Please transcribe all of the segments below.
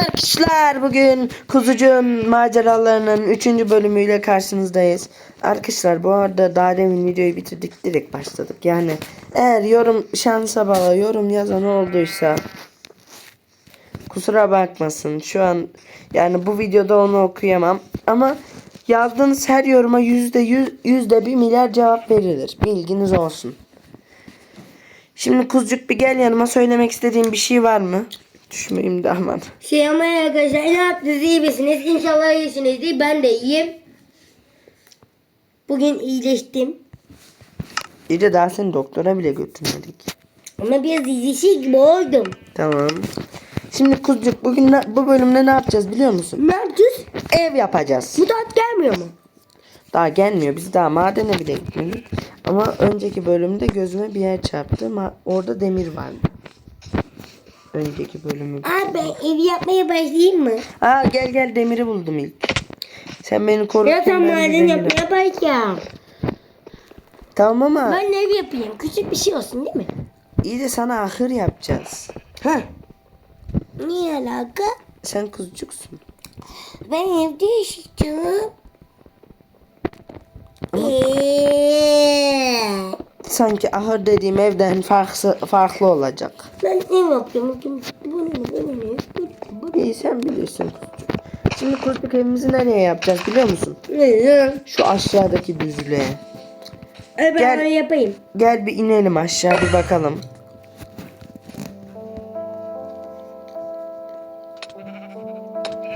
arkadaşlar bugün kuzucuğun maceralarının 3. bölümüyle karşınızdayız. Arkadaşlar bu arada daha demin videoyu bitirdik direkt başladık. Yani eğer yorum şansa bağlı yorum yazan olduysa kusura bakmasın. Şu an yani bu videoda onu okuyamam ama yazdığınız her yoruma yüzde yüz, yüzde bir milyar cevap verilir. Bilginiz olsun. Şimdi kuzucuk bir gel yanıma söylemek istediğin bir şey var mı? Düşmeyeyim de aman. Şey ama arkadaşlar ne yaptınız iyi misiniz? İnşallah iyisinizdir. Ben de iyiyim. Bugün iyileştim. İyi de daha seni doktora bile götürmedik. Ama biraz iyileşik gibi oldum. Tamam. Şimdi kuzucuk bugün ne- bu bölümde ne yapacağız biliyor musun? Ne yapacağız? Ev yapacağız. Bu tat gelmiyor mu? Daha gelmiyor. Biz daha madene bile gitmedik. Ama önceki bölümde gözüme bir yer çarptı. Ma orada demir vardı. Önceki bölümü. Abi ev yapmaya başlayayım mı? Aa gel gel demiri buldum ilk. Sen beni koru. Ya sen maden yapmaya başlayacağım. Tamam ama Ben ev yapayım. Küçük bir şey olsun değil mi? iyi de sana ahır yapacağız. Ha. Niye alaka? Sen kuzucuksun. Ben evde yaşayacağım. Eee. Sanki ahır dediğim evden farklı, farklı olacak. Ben ev yapacağım. Bakayım. Bu ne? Bu ne? İyi sen kuzucuk. Şimdi kuzucuk evimizi nereye yapacağız biliyor musun? Ne? Şu aşağıdaki düzlüğe. Ay ben Gel. yapayım. Gel bir inelim aşağı bir bakalım.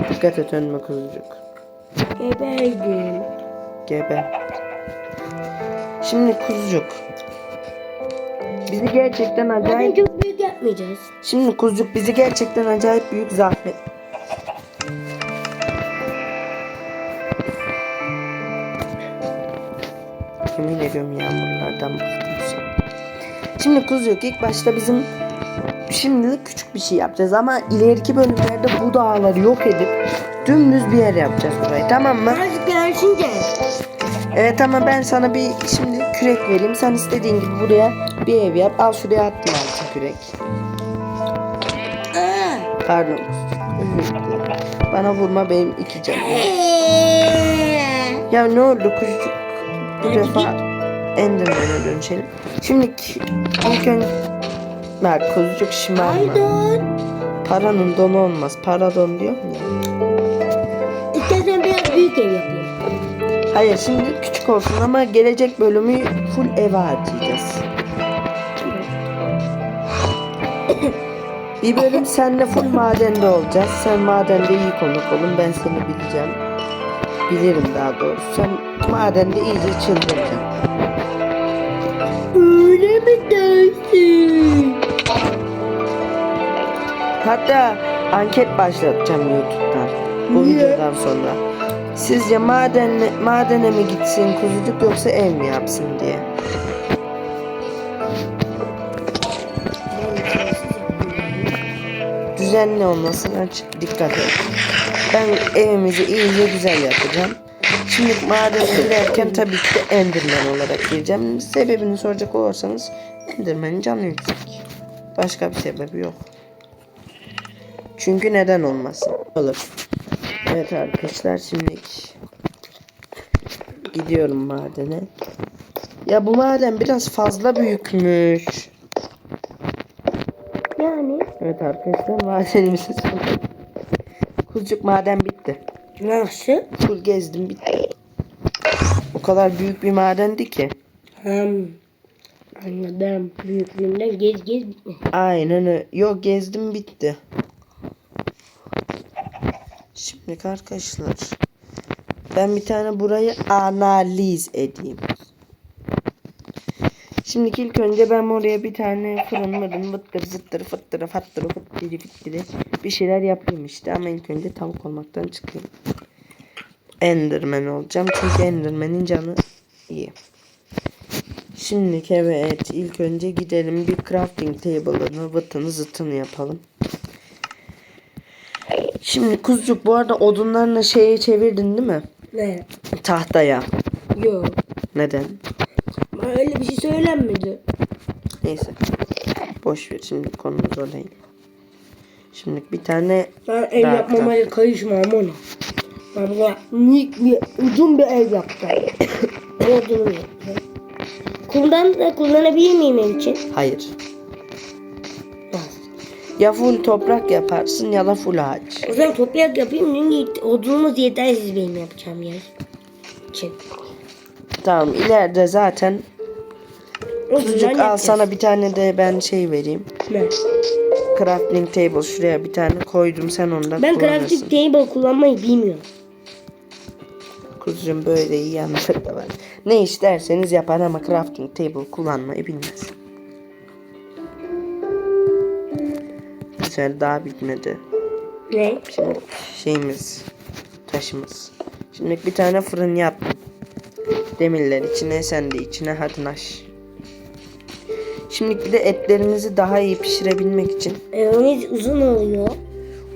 Dikkat et önüme kuzucuk. Geberdim. Gebe. Şimdi kuzucuk. Bizi gerçekten acayip... çok büyük yapmayacağız. Şimdi kuzucuk bizi gerçekten acayip büyük zahmet. Yemin ediyorum yağmurlardan bıktım. Şimdi kuzucuk ilk başta bizim şimdilik küçük bir şey yapacağız ama ileriki bölümlerde bu dağları yok edip dümdüz bir yer yapacağız burayı tamam mı? Azıcık yarışınca. Evet ama ben sana bir şimdi kürek vereyim. Sen istediğin gibi buraya bir ev yap. Al şuraya attım altın kürek. Pardon. Bana vurma benim iki canım. Ya ne oldu kuzucuk? Bu defa Enderman'e dönüşelim. Şimdi ilk önce... Bak kuzucuk şımarma. Paranın donu olmaz. Para don diyor ya. İstersen biraz büyük ev yapayım. Hayır şimdi küçük olsun ama gelecek bölümü full eve harcayacağız. Bir bölüm senle full madende olacağız. Sen madende iyi konuk olun. Ben seni bileceğim. Bilirim daha doğrusu. Sen madende iyice çıldıracaksın. Öyle mi dersin? Hatta anket başlatacağım YouTube'dan. Bu Niye? videodan sonra. Sizce madenle, madene mi gitsin kuzucuk yoksa ev mi yapsın diye. Düzenli olmasına dikkat et. Ben evimizi iyice güzel yapacağım. Şimdi madene girerken tabii ki de Enderman olarak gireceğim. Sebebini soracak olursanız Enderman'in canı yüksek. Başka bir sebebi yok. Çünkü neden olmasın? Olur. Evet arkadaşlar şimdi gidiyorum madene. Ya bu maden biraz fazla büyükmüş. Yani. Evet arkadaşlar madenimiz Kuzucuk maden bitti. Nasıl? Full gezdim bitti. O kadar büyük bir madendi ki. Hem. Anladım. Büyüklüğünden gez gez bitme. Aynen öyle. Yok gezdim bitti. Şimdi arkadaşlar ben bir tane burayı analiz edeyim. Şimdi ilk önce ben oraya bir tane fırın mırın vıttır zıttır fıttırı fattırı fıttırı fittiri bir şeyler yapayım işte ama ilk önce tavuk olmaktan çıkayım. Enderman olacağım çünkü Enderman'in canı iyi. Şimdi evet ilk önce gidelim bir crafting table'ını vıtını zıtını yapalım. Şimdi kuzucuk bu arada odunlarını şeye çevirdin değil mi? Ne? Tahtaya. Yok. Neden? Öyle bir şey söylenmedi. Neyse. Boş ver şimdi konumuz o değil. Şimdi bir tane Ben ev Daha yapmamaya karışmam ona. Ben böyle minik bir uzun bir ev yapacağım. Odunu yapacağım. Kumdan da kullanabilir miyim ev için? hayır. Ya full toprak yaparsın ya da full ağaç. O zaman toprak yapayım çünkü odunumuz yetersiz benim yapacağım yer için. Tamam ileride zaten zaman al sana bir tane de ben şey vereyim. Ne? Crafting table şuraya bir tane koydum sen onu da Ben crafting table kullanmayı bilmiyorum. Kuzucuğum böyle iyi yanları da var. Ne isterseniz yapar ama crafting table kullanmayı bilmez. Güzel daha bitmedi. Ne? Şimdi şeyimiz taşımız. Şimdi bir tane fırın yaptım. Demirler içine sen de içine hadi naş. Şimdi bir de etlerimizi daha iyi pişirebilmek için Evimiz uzun oluyor.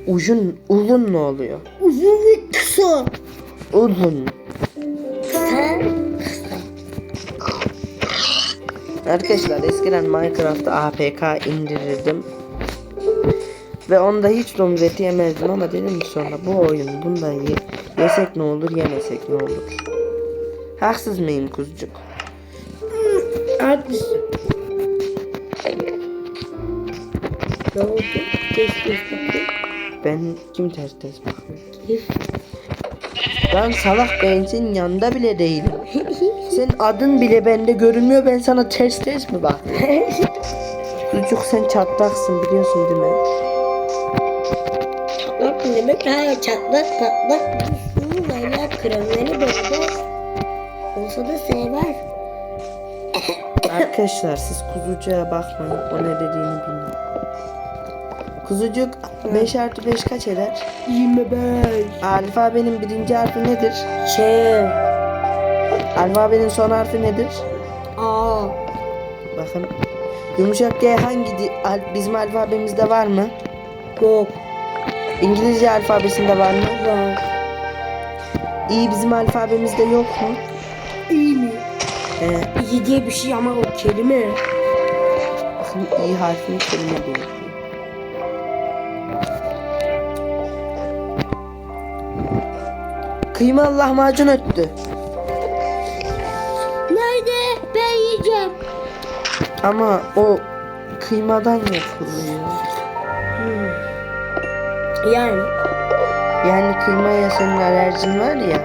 uzun uzun ne oluyor? Uzun ve kısa. Uzun. Kısa. Arkadaşlar eskiden Minecraft'ta APK indirirdim. Ve onda hiç domuz eti yemezdim ama dedim ki sonra bu oyun bunda ye yesek ne olur yemesek ne olur. Haksız mıyım kuzucuk? Haklısın. Ne oldu? Test test bakayım. Ben kim ters ters bakmıyor? Test. Ben salak ben senin yanında bile değilim. Senin adın bile bende görünmüyor ben sana ters ters mi bak? Kuzucuk sen çatlaksın biliyorsun değil mi? Çatlak mı demek? Ha çatlak patlak. Hı, Valla kremleri böyle olsa da sever. Arkadaşlar siz kuzucuğa bakmayın. O ne dediğini bilmiyor. Kuzucuk 5 artı 5 kaç eder? 25. Alfabenin birinci harfi nedir? Ç. Alfabenin son harfi nedir? A. Bakın. Yumuşak G hangi bizim alfabemizde var mı? Yok. İngilizce alfabesinde var mı? Var. İ bizim alfabemizde yok mu? İyi mi? Ee, İyi diye bir şey ama o kelime. bakın İ harfini kelime değil. Kıymalı lahmacun öttü. Ama o kıymadan yapılıyor. Yani. Yani kıymaya senin alerjin var ya.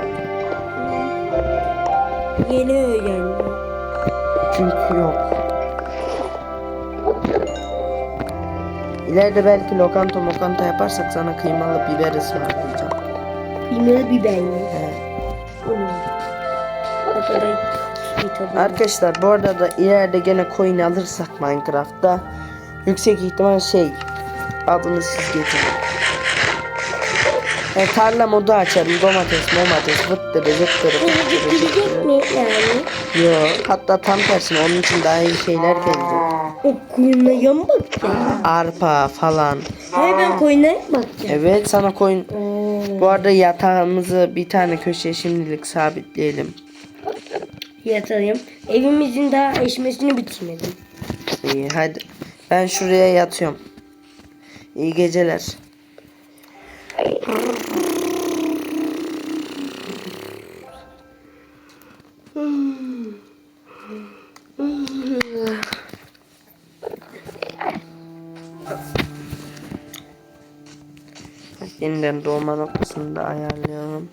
Yeni öğrendim. Çünkü yok. İleride belki lokanta mokanta yaparsak sana kıymalı biber ısmarlayacağım. Kıymalı biber mi? He. Tadı. Arkadaşlar bu arada da ileride gene coin alırsak Minecraft'ta yüksek ihtimal şey adını siz getirin. E, tarla modu açarım domates momates vıttırı zıttırı. mi yani? Yo hatta tam tersine onun için daha iyi şeyler gelecek. O koyunlara mı bakacağım? Arpa falan. Hayır ben koyunlara mı bakacağım? Evet sana coin Oo. Bu arada yatağımızı bir tane köşeye şimdilik sabitleyelim. Yatayım. Evimizin daha eşmesini bitirmedim. İyi hadi. Ben şuraya yatıyorum. İyi geceler. Yeniden doğma noktasını da ayarlayalım.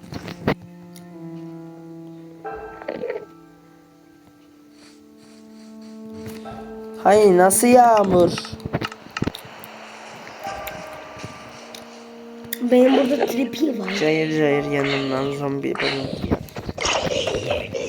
Hayır nasıl yağmur? Benim burada tripi var. Cayır cayır yanımdan zombi balon.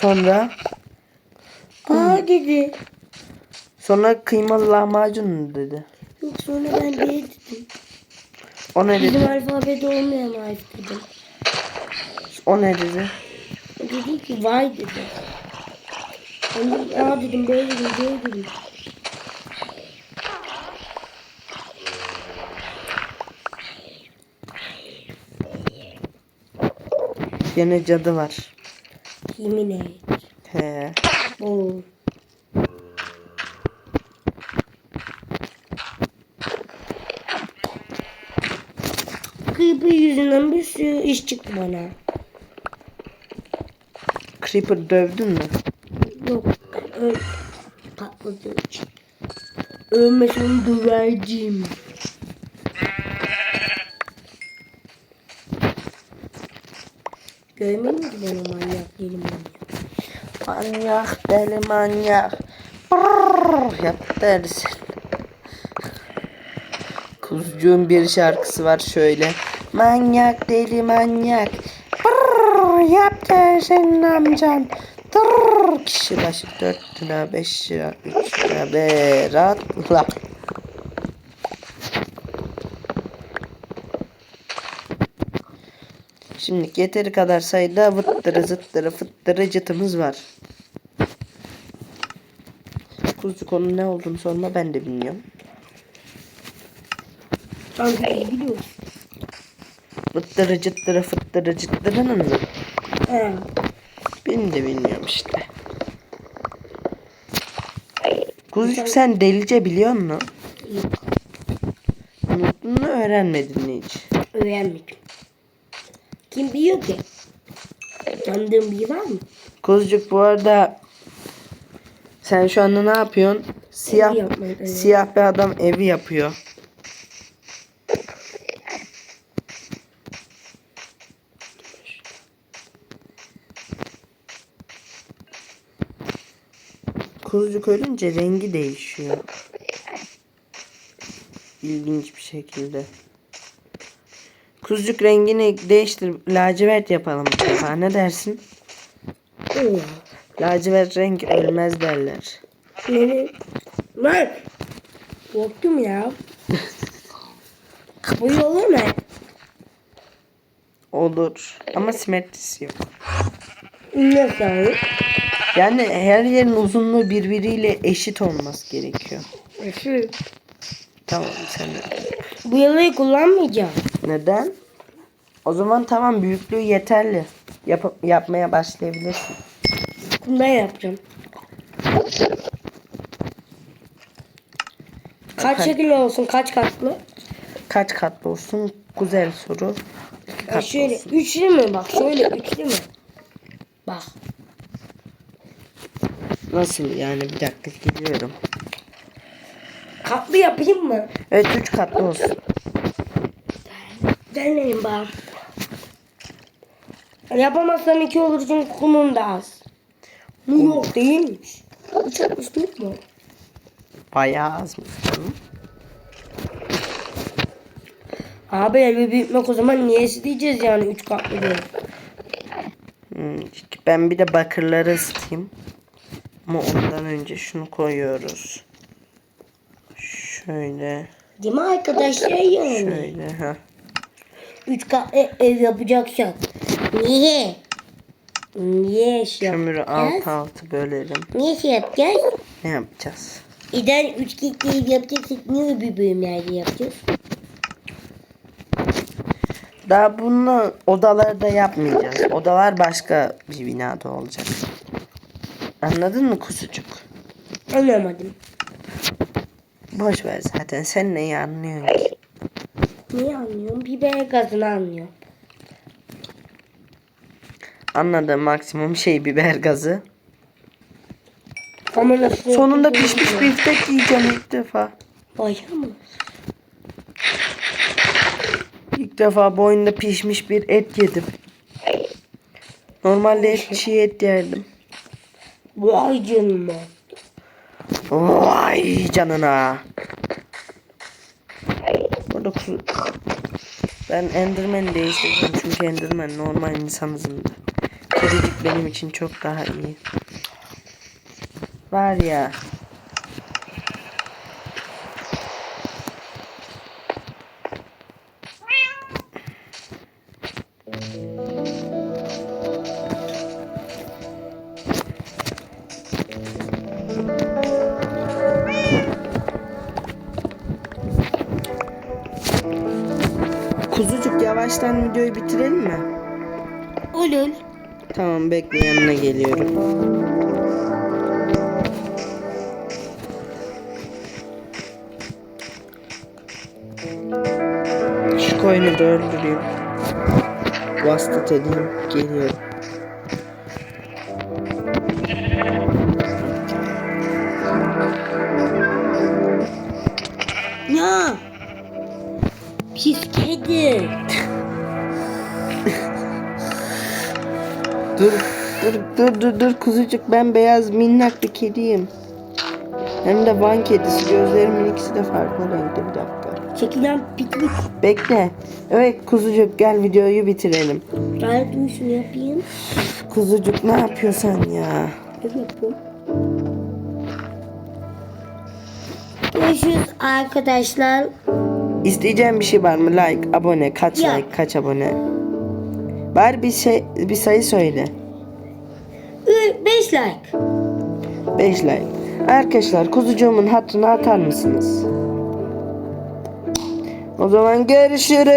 sonra Aa dedi. sonra kıymalı lahmacun dedi. Yok sonra ben bir dedim. O ne Bizim dedi? alfabede olmayan harf dedim. O ne dedi? Dedi ki vay dedi. Ben dedim A dedim B dedim C dedim. Yine cadı var. Yemin et. He. Oo. Creeper yüzünden bir sürü iş çıktı bana. Creeper dövdün mü? Yok. Öl. Patladı. Ölmesin dövercim. Görmedin mi ben manyak değilim manyak. Deli manyak. Brrr, yap dersin. Kuzucuğun bir şarkısı var şöyle. Manyak deli manyak. Brrr, yap dersin amcan. Tırr, kişi başı 4 lira 5 lira 3 lira beratla. Şimdi yeteri kadar sayıda vıttırı zıttırı fıttırı cıtımız var. Kuzucuk onun ne olduğunu sorma ben de bilmiyorum. Sanki iyi biliyorsun. Vıttırı cıttırı fıttırı cıttırının mı? He. Ben de bilmiyorum işte. Kuzucuk sen delice biliyor musun? Yok. Unuttun mu öğrenmedin hiç? Öğrenmedim. Kim biliyor ki? Tanıdığın biri var mı? Kuzucuk bu arada sen şu anda ne yapıyorsun? Siyah Evi yapmayı, evet. siyah bir adam evi yapıyor. Kuzucuk ölünce rengi değişiyor. İlginç bir şekilde. Kuzucuk rengini değiştir. Lacivert yapalım bu defa. Ne dersin? Lacivert renk ölmez derler. Lan! Korktum ya. Bu olur mu? Olur. Ama simetrisi yok. Nasıl? Yani her yerin uzunluğu birbiriyle eşit olması gerekiyor. Nasıl? Tamam sen de. Bu yalayı kullanmayacağım. Neden? O zaman tamam büyüklüğü yeterli. Yap yapmaya başlayabilirsin. Bundan yapacağım. Kaç şekil olsun? Kaç katlı? Kaç katlı olsun? Güzel soru. İki katlı şöyle olsun. üçlü mü? Bak şöyle üçlü mü? Bak. Nasıl yani bir dakika geliyorum. Katlı yapayım mı? Evet üç katlı olsun. Deneyin bak. Yapamazsam iki olur çünkü kumun da az. Bu yok değilmiş. Çok üstlük mü? Bayağı azmış canım. Abi evi büyütmek o zaman niyesi diyeceğiz yani üç katlı değil. Hmm, ben bir de bakırları ısıtayım. Ama ondan önce şunu koyuyoruz. Şöyle. Değil mi arkadaşlar yani? Şöyle ha. Üç katlı ev yapacaksak. Niye? Niye şey Kömürü yapacağız? alt altı bölelim. Niye şey yapacağız? Ne yapacağız? İden üç katlı ev yapacaksak niye öbür bölümlerde yapacağız? Daha bunu odalarda yapmayacağız. Odalar başka bir binada olacak. Anladın mı kuzucuk? Anlamadım. Boş ver zaten sen neyi anlıyorsun ki? Niye anlıyorum? Biber gazını anlıyorum. Anladığım maksimum şey biber gazı. Ama nasıl? Sonunda pişmiş biftek yiyeceğim ilk defa. Başka mı? İlk defa boyunda pişmiş bir et yedim. Normalde et çiğ et yerdim. Vay canına. Vay canına yoksa ben Enderman değiştireceğim çünkü Enderman normal insan hızında. Kedicik benim için çok daha iyi. Var ya. Yavaştan videoyu bitirelim mi? Olur. Tamam bekle yanına geliyorum. Şu koyunu da öldüreyim. Vasıtat edeyim. Geliyorum. Ya. Pis kedi. Dur, dur, dur, dur, dur kuzucuk. Ben beyaz minnak bir kediyim. Hem de van kedisi. Gözlerimin ikisi de farklı renkte. Bir dakika. Çekilen piknik. Bekle. Evet kuzucuk gel videoyu bitirelim. Gayet şunu yapayım. Kuzucuk ne yapıyorsun ya? Ne yapıyorum? Görüşürüz arkadaşlar. İsteyeceğim bir şey var mı? Like, abone, kaç Ya. like, kaç abone? Bari bir şey, bir sayı söyle. 5 like. 5 like. Arkadaşlar kuzucuğumun hattını atar mısınız? O zaman görüşürüz.